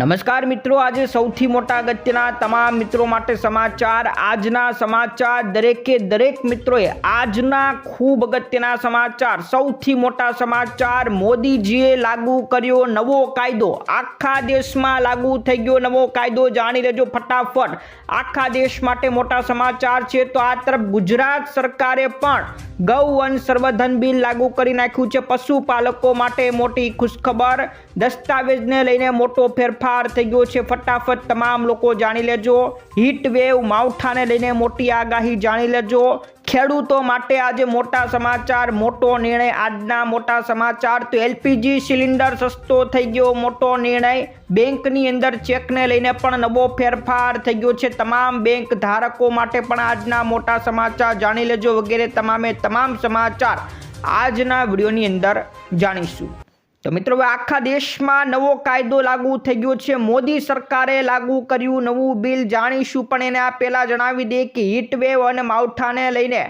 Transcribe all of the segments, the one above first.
નમસ્કાર મિત્રો, આજે સૌથી મોટા અગત્યના તમામ મિત્રો માટે સમાચાર, આજના સમાચાર, દરેકે દરેક મિત્રોએ આજના ખૂબ અગત્યના સમાચાર, સૌથી મોટા સમાચાર, મોદીજીએ લાગુ કર્યો નવો કાયદો. આખા દેશમાં લાગુ થઈ ગયો નવો કાયદો, જાણી લેજો ફટાફટ. આખા દેશ માટે મોટા સમાચાર છે, તો આ તરફ ગુજરાત સરકારે પણ ગૌવન સર્વધન બિલ લાગુ કરી નાખ્યું છે. પશુપાલકો માટે મોટી ખુશખબર દસ્તાવેજને લઈને મોટો ફેરફાર થઈ ગયો છે. ફટાફટ તમામ લોકો જાણી લેજો. હીટ વેવ માવઠાને લઈને મોટી આગાહી જાણી લેજો. ખેડૂતો માટે આજે મોટા સમાચાર, મોટો નિર્ણય, આજના મોટા સમાચાર. તો એલપીજી સિલિન્ડર સસ્તો થઈ ગયો, મોટો નિર્ણય. બેંકની અંદર ચેકને લઈને પણ નવો ફેરફાર થઈ ગયો છે. તમામ બેંક ધારકો માટે પણ આજના મોટા સમાચાર જાણી લેજો વગેરે. તમામે તમામ સમાચાર આજના વિડીયોની અંદર જાણીશું. તો મિત્રો આખા દેશમાં નવો કાયદો લાગુ થઈ ગયો છે. મોદી સરકારે લાગુ કર્યું નવું બિલ. જાણીશું પણ એને આ પહેલાં જણાવી દે કે હીટવેવ અને માવઠાને લઈને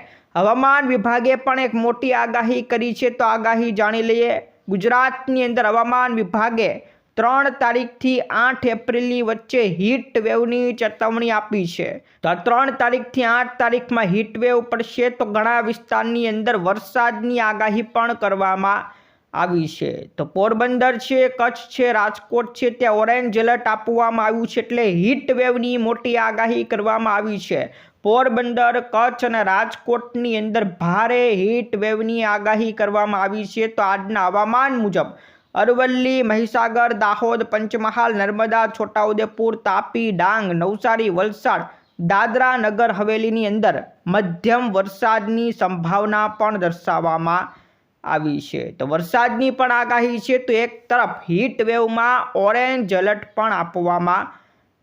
હવામાન વિભાગે પણ એક મોટી આગાહી કરી છે. તો આગાહી જાણી લઈએ. ગુજરાતની અંદર હવામાન વિભાગે ત્રણ તારીખથી આઠ એપ્રિલની વચ્ચે હીટ વેવની ચેતવણી આપી છે. તો આ ત્રણ તારીખથી આઠ તારીખમાં હીટ વેવ પડશે. તો ઘણા વિસ્તારની અંદર વરસાદની આગાહી પણ કરવામાં આવી છે. તો પોરબંદર છે, કચ્છ છે, રાજકોટ છે, ત્યાં ઓરેન્જ એલર્ટ આપવામાં આવ્યું છે એટલે હીટ વેવની મોટી આગાહી કરવામાં આવી છે. પોરબંદર, કચ્છ અને રાજકોટની અંદર ભારે હીટ વેવની આગાહી કરવામાં આવી છે તો આજના હવામાન મુજબ અરવલ્લી, મહીસાગર, દાહોદ, પંચમહાલ, નર્મદા, છોટાઉદેપુર, તાપી, ડાંગ, નવસારી, વલસાડ, દાદરા નગર હવેલીની અંદર મધ્યમ વરસાદની સંભાવના પણ દર્શાવવામાં આવી છે. તો વરસાદની પણ આગાહી છે તો એક તરફ હીટ વેવમાં ઓરેન્જ એલર્ટ પણ આપવામાં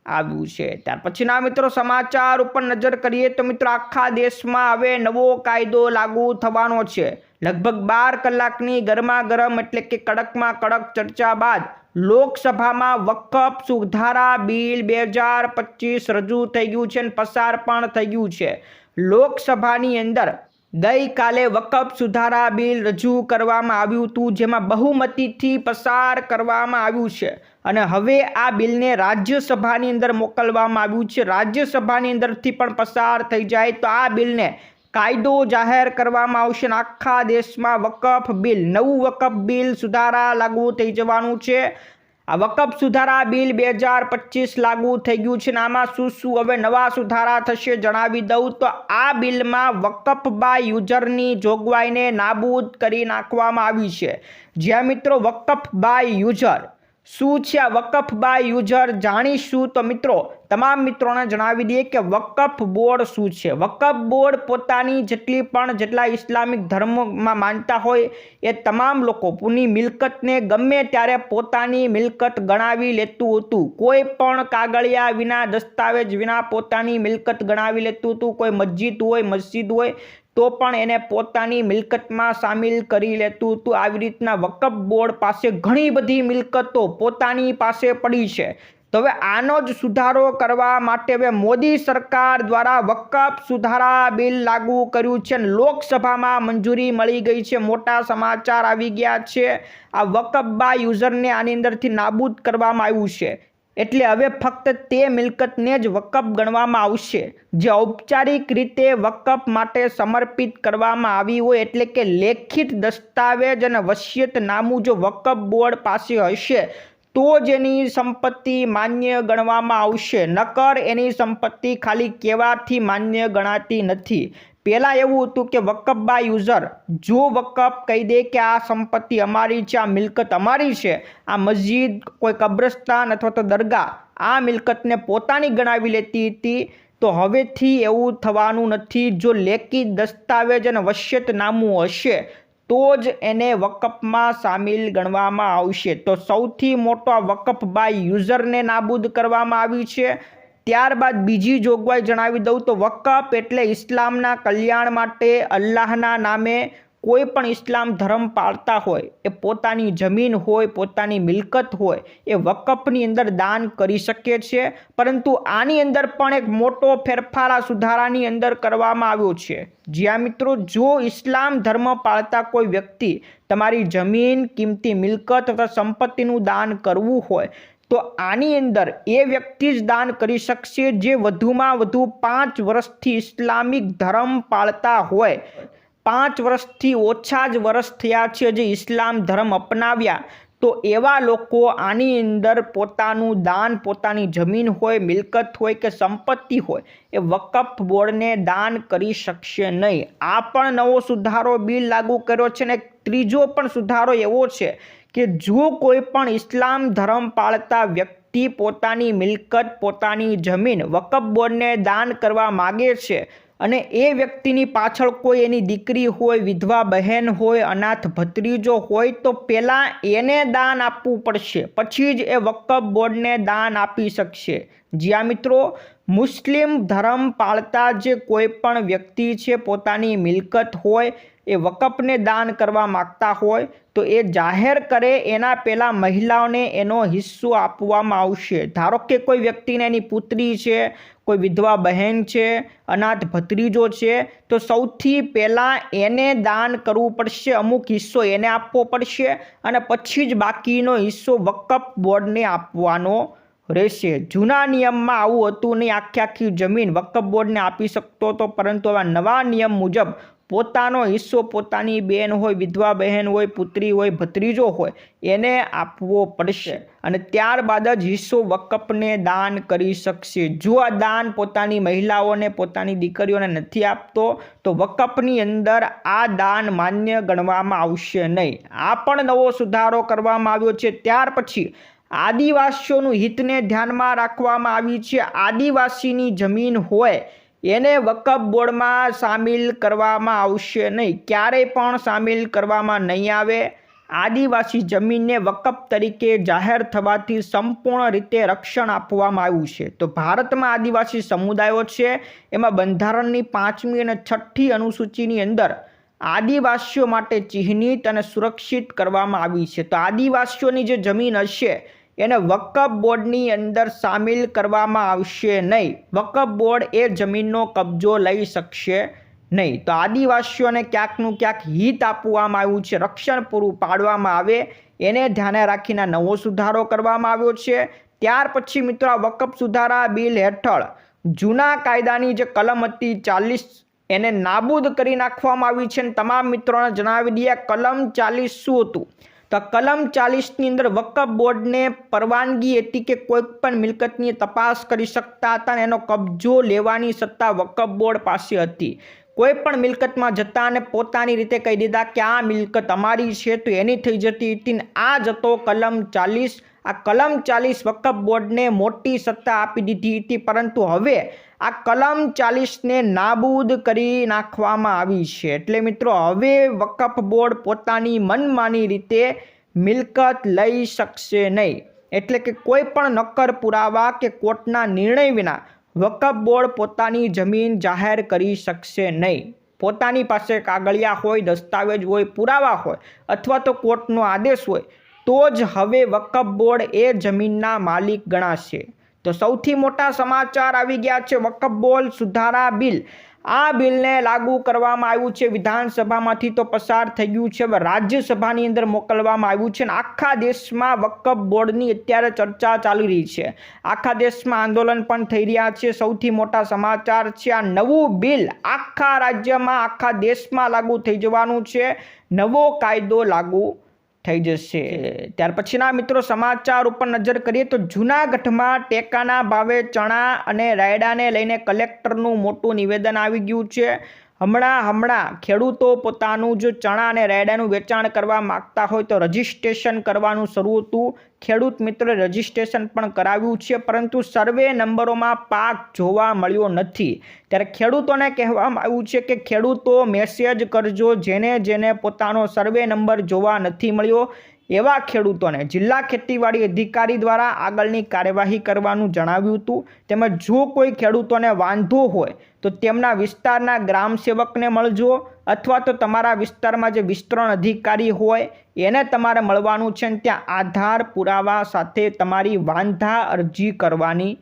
આવ્યું છે. ત્યાર પછીના મિત્રો સમાચાર ઉપર નજર કરીએ તો મિત્રો આખા દેશમાં હવે નવો કાયદો લાગુ થવાનો છે. લગભગ બાર કલાકની ગરમા ગરમ એટલે કે કડકમાં કડક ચર્ચા બાદ લોકસભામાં વકફ સુધારા બિલ બે હજાર પચીસ રજૂ થઈ ગયું છે અને પસાર પણ થઈ ગયું છે. લોકસભાની અંદર ગઈકાલે વકફ સુધારા બિલ રજૂ કરવામાં આવ્યું હતું, જેમાં બહુમતીથી પસાર કરવામાં આવ્યું છે. અને હવે આ બિલને રાજ્યસભાની અંદર મોકલવામાં આવ્યું છે. રાજ્યસભાની અંદરથી પણ પસાર થઈ જાય તો આ બિલને કાયદો જાહેર કરવામાં આવશે આખા દેશમાં વકફ બિલ, નવું વકફ બિલ સુધારા લાગુ થઈ જવાનું છે. આ વકફ સુધારા બિલ બે હજાર પચીસ લાગુ થઈ ગયું છે આમાં શું શું હવે નવા સુધારા થશે જણાવી દઉં તો આ બિલમાં વકફ બાય યુઝરની જોગવાઈને નાબૂદ કરી નાખવામાં આવી છે. જ્યાં મિત્રો વકફ બાય યુઝર શું છે આ વકફ બાય યુઝર? જાણીશું તો મિત્રો, તમામ મિત્રોને જણાવી દઈએ કે વકફ બોર્ડ શું છે? વકફ બોર્ડ પોતાની જેટલી પણ જેટલા ઇસ્લામિક ધર્મમાં માનતા હોય એ તમામ લોકો પૂની મિલકતને ગમે ત્યારે પોતાની મિલકત ગણાવી લેતું હતું. કોઈ પણ કાગળિયા વિના, દસ્તાવેજ વિના પોતાની મિલકત ગણાવી લેતું હતું. કોઈ મસ્જિદ હોય મસ્જિદ હોય તો પણ એને પોતાની મિલકતમાં સામેલ કરી લેતું હતું આવી રીતના વકફ બોર્ડ પાસે ઘણી બધી મિલકતો પોતાની પાસે પડી છે. તો હવે આનો જ સુધારો કરવા માટે હવે મોદી સરકાર દ્વારા વકફ સુધારા બિલ લાગુ કર્યું છે અને લોકસભામાં મંજૂરી મળી ગઈ છે. મોટા સમાચાર આવી ગયા છે. આ વકફ બા યુઝરને આની અંદરથી નાબૂદ કરવામાં આવ્યું છે. એટલે હવે ફક્ત તે મિલકતને જ વકફ ગણવામાં આવશે. જે ઔપચારિક રીતે વકફ માટે સમર્પિત કરવામાં આવી હોય એટલે કે લેખિત દસ્તાવેજ અને વસિયતનામું જો વકફ બોર્ડ પાસે હશે, તો જ એની સંપત્તિ માન્ય ગણવામાં આવશે. નકર એની સંપત્તિ ખાલી કહેવાથી માન્ય ગણાતી નથી. પહેલાં એવું હતું કે વકફ બાય યુઝર જો વકફ કહી દે કે આ સંપત્તિ અમારી છે, આ મિલકત અમારી છે, આ મસ્જિદ કોઈ કબ્રસ્તાન અથવા તો દરગાહ, આ મિલકતને પોતાની ગણાવી લેતી હતી, તો હવેથી એવું થવાનું નથી. જો લેખિત દસ્તાવેજ અને વસિયતનામું હશે, તો જ એને વકફમાં સામેલ ગણવામાં આવશે. તો સૌથી મોટો વકફ બાય યુઝરને નાબૂદ કરવામાં આવી છે. ત્યારબાદ બીજી જોગવાઈ જણાવી દઉં તો વકફ એટલે ઇસ્લામના કલ્યાણ માટે અલ્લાહના નામે કોઈ પણ ઇસ્લામ ધર્મ પાળતા હોય, એ પોતાની જમીન હોય, પોતાની મિલકત હોય, એ વકફની અંદર દાન કરી શકે છે. પરંતુ આની અંદર પણ એક મોટો ફેરફાર સુધારાની અંદર કરવામાં આવ્યો છે. જ્યાં મિત્રો, જો ઇસ્લામ ધર્મ પાળતા કોઈ વ્યક્તિ તમારી જમીન, કિંમતી મિલકત અથવા સંપત્તિનું દાન કરવું હોય તો આની અંદર એ વ્યક્તિ જ દાન કરી શકશે જે વધુમાં વધુ પાંચ વર્ષથી ઇસ્લામિક ધર્મ પાળતા હોય. પાંચ વર્ષથી ઓછા જ વર્ષ થયા છે જે ઇસ્લામ ધર્મ અપનાવ્યા. તો એવા લોકો આની અંદર પોતાનું દાન, પોતાની જમીન હોય, મિલકત હોય કે સંપત્તિ હોય, એ વકફ બોર્ડને દાન કરી શકશે નહીં. આ પણ નવો સુધારો બિલ લાગુ કર્યો છે ને ત્રીજો પણ સુધારો એવો છે કે જો કોઈ પણ ઇસ્લામ ધર્મ પાળતા વ્યક્તિ પોતાની મિલકત, પોતાની જમીન વકફ બોર્ડને દાન કરવા માગે છે અને એ વ્યક્તિની પાછળ કોઈ એની દીકરી હોય, વિધવા બહેન હોય, અનાથ ભત્રીજો હોય, તો પહેલાં એને દાન આપવું પડશે. પછી જ એ વકફ બોર્ડને દાન આપી શકશે. જ્યાં મિત્રો, મુસ્લિમ ધર્મ પાળતા જે કોઈ પણ વ્યક્તિ છે, પોતાની મિલકત હોય, એ વકફને દાન કરવા માગતા હોય તો એ જાહેર કરે એના પહેલાં મહિલાઓને એનો હિસ્સો આપવામાં આવશે. ધારો કે કોઈ વ્યક્તિને એની પુત્રી છે, કોઈ વિધવા બહેન છે, અનાથ ભત્રીજો છે, તો સૌથી પહેલાં એને દાન કરવું પડશે, અમુક હિસ્સો એને આપવો પડશે અને પછી જ બાકીનો હિસ્સો વકફ બોર્ડને આપવાનો રહેશે. જૂના નિયમમાં આવું હતું નહીં આખી આખી જમીન વકફ બોર્ડને આપી શકતો હતો પરંતુ આવા નવા નિયમ મુજબ પોતાનો હિસ્સો પોતાની બેન હોય, વિધવા બહેન હોય, પુત્રી હોય, ભત્રીજો હોય, એને આપવો પડશે. અને ત્યારબાદ જ હિસ્સો વકફને દાન કરી શકશે. જો આ દાન પોતાની મહિલાઓને, પોતાની દીકરીઓને નથી આપતો, તો વકફની અંદર આ દાન માન્ય ગણવામાં આવશે નહીં. આ પણ નવો સુધારો કરવામાં આવ્યો છે. ત્યાર પછી આદિવાસીઓનું હિતને ધ્યાનમાં રાખવામાં આવી છે. આદિવાસીની જમીન હોય એને વકફ બોર્ડમાં સામેલ કરવામાં આવશે નહીં. ક્યારેય પણ સામેલ કરવામાં નહીં આવે. આદિવાસી જમીનને વકફ તરીકે જાહેર થવાથી સંપૂર્ણ રીતે રક્ષણ આપવામાં આવ્યું છે. તો ભારતમાં આદિવાસી સમુદાયો છે. એમાં બંધારણની પાંચમી અને છઠ્ઠી અનુસૂચિની અંદર આદિવાસીઓ માટે ચિહ્નિત અને સુરક્ષિત કરવામાં આવી છે. તો આદિવાસીઓની જે જમીન હશે એને વકફ બોર્ડની અંદર સામેલ કરવામાં આવશે નહીં. વકફ બોર્ડ એ જમીનનો કબજો લઈ શકશે નહીં. તો આદિવાસીઓને ક્યાંકનું ક્યાંક હિત આપવામાં આવ્યું છે, રક્ષણ પૂરું પાડવામાં આવે, એને ધ્યાને રાખીને નવો સુધારો કરવામાં આવ્યો છે. ત્યાર પછી મિત્રો આ વકફ સુધારા બિલ હેઠળ જૂના કાયદાની જે કલમ હતી ચાલીસ, એને નાબૂદ કરી નાખવામાં આવી છે અને તમામ મિત્રોને જણાવી દઈએ કલમ ચાલીસ શું હતું? તો કલમ ચાલીસની અંદર વકફ બોર્ડને પરવાનગી હતી કે કોઈ પણ મિલકતની તપાસ કરી શકતા હતા અને એનો કબજો લેવાની સત્તા વકફ બોર્ડ પાસે હતી. કોઈ પણ મિલકતમાં જતા અને પોતાની રીતે કહી દીધા કે આ મિલકત અમારી છે તો એની થઈ જતી હતી આ જતો કલમ ચાલીસ. આ કલમ ચાલીસ વકફ બોર્ડને મોટી સત્તા આપી દીધી હતી, પરંતુ હવે આ કલમ ચાલીસને નાબૂદ કરી નાખવામાં આવી છે. એટલે મિત્રો, હવે વકફ બોર્ડ પોતાની મનમાની રીતે મિલકત લઈ શકશે નહીં. એટલે કે કોઈ પણ નક્કર પુરાવા કે કોર્ટના નિર્ણય વિના વકફ બોર્ડ પોતાની જમીન જાહેર કરી શકશે નહીં. પોતાની પાસે કાગળિયા હોય, દસ્તાવેજ હોય, પુરાવા હોય અથવા તો કોર્ટનો આદેશ હોય, તો જ હવે વકફ બોર્ડ એ જમીનના માલિક ગણાશે. તો સૌથી મોટા સમાચાર આવી ગયા છે વકફ બોર્ડ સુધારા બિલ. આ બિલને લાગુ કરવામાં આવ્યું છે. વિધાનસભામાંથી તો પસાર થઈ ગયું છે. હવે રાજ્યસભાની અંદર મોકલવામાં આવ્યું છે અને આખા દેશમાં વકફ બોર્ડની અત્યારે ચર્ચા ચાલી રહી છે. આખા દેશમાં આંદોલન પણ થઈ રહ્યા છે. સૌથી મોટા સમાચાર છે આ નવું બિલ આખા રાજ્યમાં, આખા દેશમાં લાગુ થઈ જવાનું છે. નવો કાયદો લાગુ થઈ જશે. ત્યાર પછીના મિત્રો સમાચાર ઉપર નજર કરીએ તો જૂનાગઢમાં ટેકાના ભાવે ચણા અને રાયડાને લઈને કલેક્ટરનું મોટું નિવેદન આવી ગયું છે. હમણાં હમણાં ખેડૂતો પોતાનું જો ચણા અને રાયડાનું વેચાણ કરવા માગતા હોય તો રજિસ્ટ્રેશન કરવાનું શરૂ હતું. ખેડૂત મિત્રોએ રજિસ્ટ્રેશન પણ કરાવ્યું છે, પરંતુ સર્વે નંબરોમાં પાક જોવા મળ્યો નથી. ત્યારે ખેડૂતોને કહેવામાં આવ્યું છે કે ખેડૂતો મેસેજ કરજો, જેને જેને પોતાનો સર્વે નંબર જોવા નથી મળ્યો એવા ખેડૂતોને જિલ્લા ખેતીવાડી અધિકારી દ્વારા આગળની કાર્યવાહી કરવાનું જણાવ્યું હતું. તેમજ જો કોઈ ખેડૂતોને વાંધો હોય, તો તેમના વિસ્તારના ગ્રામ સેવકને મળજો અથવા તો તમારા વિસ્તારમાં જે વિસ્તરણ અધિકારી હોય, એને તમારે મળવાનું છે અને ત્યાં આધાર પુરાવા સાથે તમારી વાંધા અરજી કરવાની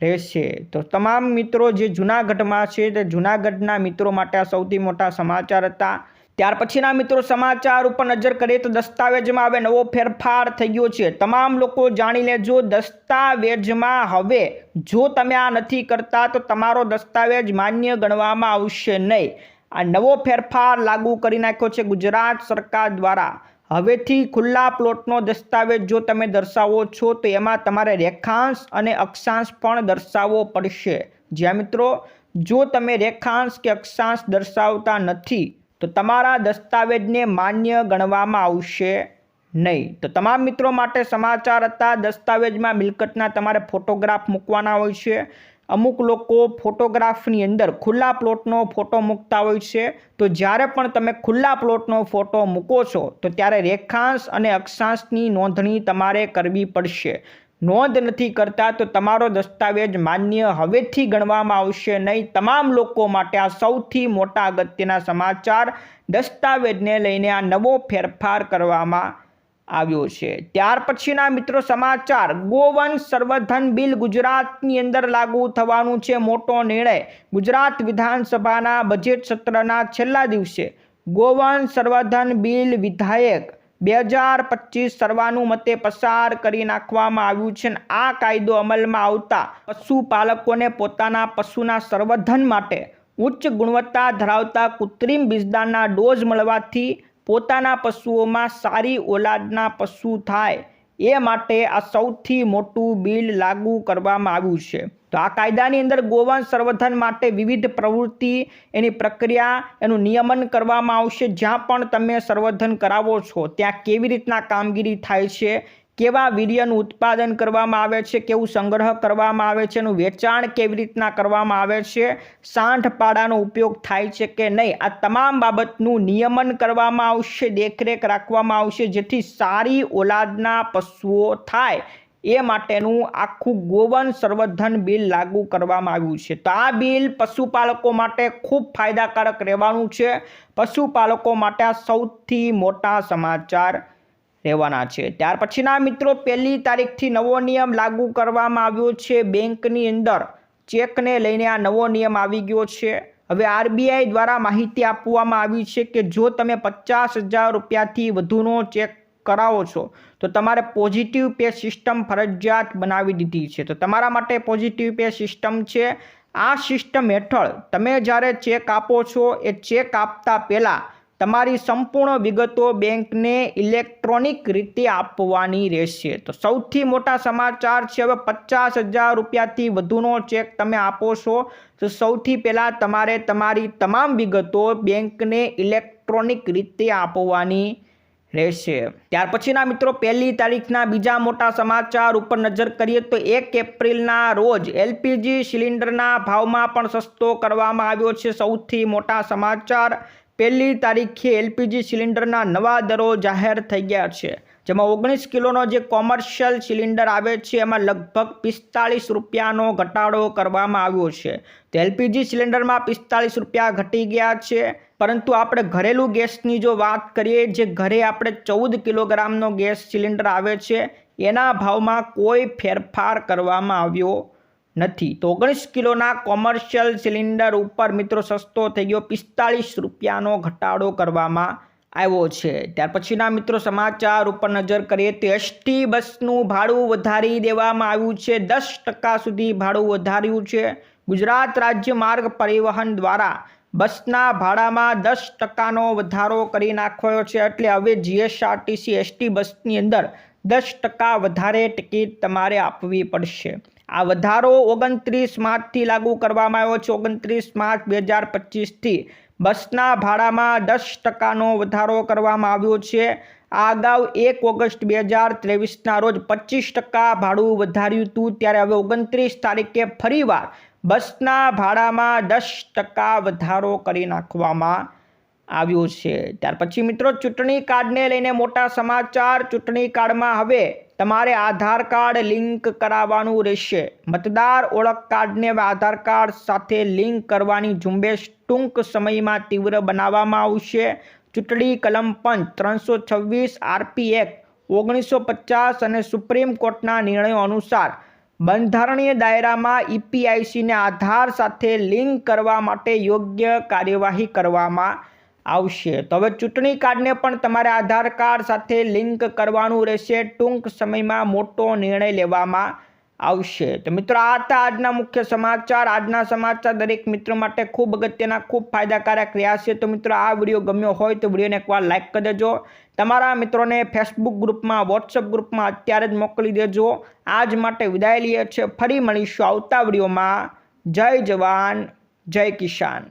રહેશે. તો તમામ મિત્રો જે જૂનાગઢમાં છે, તે જૂનાગઢના મિત્રો માટે આ સૌથી મોટા સમાચાર હતા. ત્યાર પછીના મિત્રો સમાચાર ઉપર નજર કરીએ તો દસ્તાવેજમાં હવે નવો ફેરફાર થઈ ગયો છે. તમામ લોકો જાણી લેજો, દસ્તાવેજમાં હવે જો તમે આ નથી કરતા તો તમારો દસ્તાવેજ માન્ય ગણવામાં આવશે નહીં. આ નવો ફેરફાર લાગુ કરી નાખ્યો છે ગુજરાત સરકાર દ્વારા. હવેથી ખુલ્લા પ્લોટનો દસ્તાવેજ જો તમે દર્શાવો છો તો એમાં તમારે રેખાંશ અને અક્ષાંશ પણ દર્શાવવો પડશે. જ્યાં મિત્રો, જો તમે રેખાંશ કે અક્ષાંશ દર્શાવતા નથી તો તમારા દસ્તાવેજને માન્ય ગણવામાં આવશે નહીં. તો તમામ મિત્રો માટે સમાચાર હતા, દસ્તાવેજમાં મિલકતના તમારે ફોટોગ્રાફ મૂકવાના હોય છે. અમુક લોકો ફોટોગ્રાફની અંદર ખુલ્લા પ્લોટનો ફોટો મૂકતા હોય છે. તો જ્યારે પણ તમે ખુલ્લા પ્લોટનો ફોટો મૂકો છો, તો ત્યારે રેખાંશ અને અક્ષાંશની નોંધણી તમારે કરવી પડશે. નોંધ નથી કરતા, તો તમારો દસ્તાવેજ માન્ય હવેથી ગણવામાં આવશે નહીં. તમામ લોકો માટે આ સૌથી મોટા અગત્યના સમાચાર દસ્તાવેજને લઈને આ નવો ફેરફાર કરવામાં આવ્યો છે. ત્યાર પછીના મિત્રો સમાચાર. ગોવંશ સર્વધન બિલ ગુજરાતની અંદર લાગુ થવાનું છે મોટો નિર્ણય. ગુજરાત વિધાનસભાના બજેટ સત્રના છેલ્લા દિવસે ગોવંશ સર્વધન બિલ વિધાયક બે હજાર પચીસ સર્વાનુમતે પસાર કરી નાખવામાં આવ્યું છે આ કાયદો અમલમાં આવતા પશુપાલકોને પોતાના પશુના સંવર્ધન માટે ઉચ્ચ ગુણવત્તા ધરાવતા કૃત્રિમ બીજદાનના ડોઝ મળવાથી પોતાના પશુઓમાં સારી ઓલાદના પશુ થાય. એ માટે આ સૌથી મોટું બિલ લાગુ કરવામાં આવ્યું છે. તો આ કાયદાની અંદર ગોવંશ સંવર્ધન માટે વિવિધ પ્રવૃત્તિ એની પ્રક્રિયા એનું નિયમન કરવામાં આવશે. જ્યાં પણ તમે સંવર્ધન કરાવો છો, ત્યાં કેવી રીતના કામગીરી થાય છે કેવા વીર્યનું ઉત્પાદન કરવામાં આવે છે, કેવું સંગ્રહ કરવામાં આવે છે, એનું વેચાણ કેવી રીતના કરવામાં આવે છે સાંઠ પાડાનો ઉપયોગ થાય છે કે નહીં, આ તમામ બાબતનું નિયમન કરવામાં આવશે, દેખરેખ રાખવામાં આવશે, જેથી સારી ઓલાદના પશુઓ થાય, એ માટેનું આખું ગોવન સંવર્ધન બિલ લાગુ કરવામાં આવ્યું છે. તો આ બિલ પશુપાલકો માટે ખૂબ ફાયદાકારક રહેવાનું છે. પશુપાલકો માટે આ સૌથી મોટા સમાચાર રહેવાના છે. ત્યાર પછીના મિત્રો, પહેલી તારીખથી નવો નિયમ લાગુ કરવામાં આવ્યો છે. બેંકની અંદર ચેકને લઈને આ નવો નિયમ આવી ગયો છે. હવે આરબીઆઈ દ્વારા માહિતી આપવામાં આવી છે કે જો તમે પચાસ હજાર રૂપિયાથી વધુનો ચેક કરાવો છો, તો તમારે પોઝિટિવ પે સિસ્ટમ ફરજિયાત બનાવી દીધી છે. તો તમારા માટે પોઝિટિવ પે સિસ્ટમ છે. આ સિસ્ટમ હેઠળ તમે જ્યારે ચેક આપો છો, એ ચેક આપતા પહેલાં તમારી સંપૂર્ણ વિગતો બેંકને ઇલેક્ટ્રોનિક રીતે આપવાની રહેશે. તો સૌથી મોટા સમાચાર છે, હવે પચાસ હજાર રૂપિયાથી વધુનો ચેક તમે આપો છો. તો સૌથી પહેલાં તમારે તમારી તમામ વિગતો બેંકને ઇલેક્ટ્રોનિક રીતે આપવાની રહેશે. ત્યાર પછીના મિત્રો, પહેલી તારીખના બીજા મોટા સમાચાર ઉપર નજર કરીએ તો એક એપ્રિલના રોજ એલપીજી સિલિન્ડરના ભાવમાં પણ સસ્તો કરવામાં આવ્યો છે. સૌથી મોટા સમાચાર પહેલી તારીખે એલપીજી સિલિન્ડરના નવા દરો જાહેર થઈ ગયા છે, જેમાં ઓગણીસ કિલોનો જે કોમર્શિયલ સિલિન્ડર આવે છે, એમાં લગભગ પિસ્તાળીસ રૂપિયાનો ઘટાડો કરવામાં આવ્યો છે. તો એલપીજી સિલિન્ડરમાં પિસ્તાળીસ રૂપિયા ઘટી ગયા છે, પરંતુ આપણે ઘરેલું ગેસની જો વાત કરીએ, જે ઘરે આપણે ચૌદ કિલોગ્રામનો ગેસ સિલિન્ડર આવે છે, એના ભાવમાં કોઈ ફેરફાર કરવામાં આવ્યો નથી. તો ઓગણીસ કિલોના કોમર્શિયલ સિલિન્ડર ઉપર મિત્રો સસ્તો થઈ ગયો. પિસ્તાળીસ રૂપિયાનો ઘટાડો કરવામાં આવ્યો છે. ત્યાર પછીના મિત્રો સમાચાર ઉપર નજર કરીએ તો એસટી બસનું ભાડું વધારી દેવામાં આવ્યું છે. દસ ટકા સુધી ભાડું વધાર્યું છે. ગુજરાત રાજ્ય માર્ગ પરિવહન દ્વારા બસના ભાડામાં દસ ટકાનો વધારો કરી નાખ્યો છે. એટલે હવે જીએસઆરટીસી એસટી બસની અંદર દસ ટકા વધારે ટિકિટ તમારે આપવી પડશે. આ વધારો ઓગણત્રીસ માર્ચથી લાગુ કરવામાં આવ્યો છે. ઓગણત્રીસ માર્ચ બે હજાર પચીસથી બસના ભાડામાં દસ ટકાનો વધારો કરવામાં આવ્યો છે. આ અગાઉ એક ઓગસ્ટ બે હજાર ત્રેવીસના રોજ પચીસ ટકા ભાડું વધાર્યું હતું. ત્યારે હવે ઓગણત્રીસ તારીખે ફરીવાર બસના ભાડામાં દસ ટકા વધારો કરી નાખવામાં આવ્યો છે. ત્યાર પછી મિત્રો, ચૂંટણી કાર્ડને લઈને મોટા સમાચાર. ચૂંટણી કાર્ડમાં હવે તમારે આધાર કાર્ડ લિંક કરાવવાનું રહેશે. મતદાર ઓળખ કાર્ડને આધાર કાર્ડ સાથે લિંક કરવાની ઝુંબેશ ટૂંક સમયમાં તીવ્ર બનાવવામાં આવશે. ચૂંટણી કલમ પંચ ત્રણસો છવ્વીસ આરપી એક્ટ ઓગણીસો પચાસ અને સુપ્રીમ કોર્ટના નિર્ણયો અનુસાર બંધારણીય દાયરામાં ઈપીઆઈસીને આધાર સાથે લિંક કરવા માટે યોગ્ય કાર્યવાહી કરવામાં આવશે. તો હવે ચૂંટણી કાર્ડને પણ તમારે આધાર કાર્ડ સાથે લિંક કરવાનું રહેશે. ટૂંક સમયમાં મોટો નિર્ણય લેવામાં આવશે. તો મિત્રો, આ હતા આજના મુખ્ય સમાચાર. આજના સમાચાર દરેક મિત્રો માટે ખૂબ અગત્યના, ખૂબ ફાયદાકારક રહ્યા છે. તો મિત્રો, આ વીડિયો ગમ્યો હોય તો વિડીયોને એકવાર લાઇક કરી દેજો. તમારા મિત્રોને ફેસબુક ગ્રુપમાં વોટ્સઅપ ગ્રુપમાં અત્યારે જ મોકલી દેજો. આજ માટે વિદાય લઈએ છીએ. ફરી મળીશું આવતા વિડીયોમાં. જય જવાન, જય કિસાન.